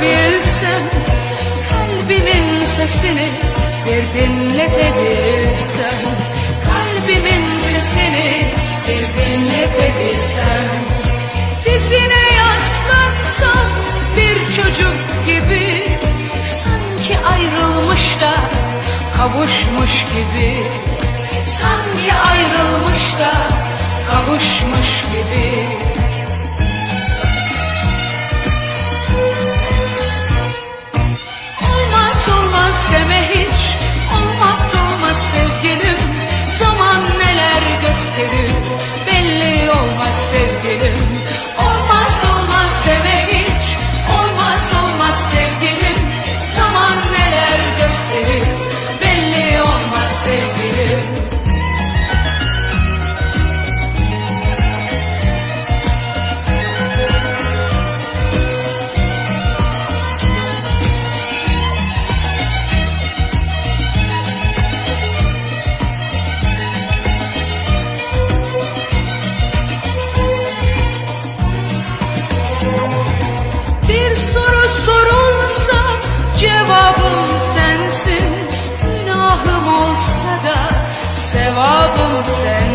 dinletebilsem Kalbimin sesini bir dinletebilsem Kalbimin sesini bir dinletebilsem. Dizine yaslansam bir çocuk gibi Sanki ayrılmış da kavuşmuş gibi Sanki ayrılmış da kavuşmuş gibi. sevabım sen.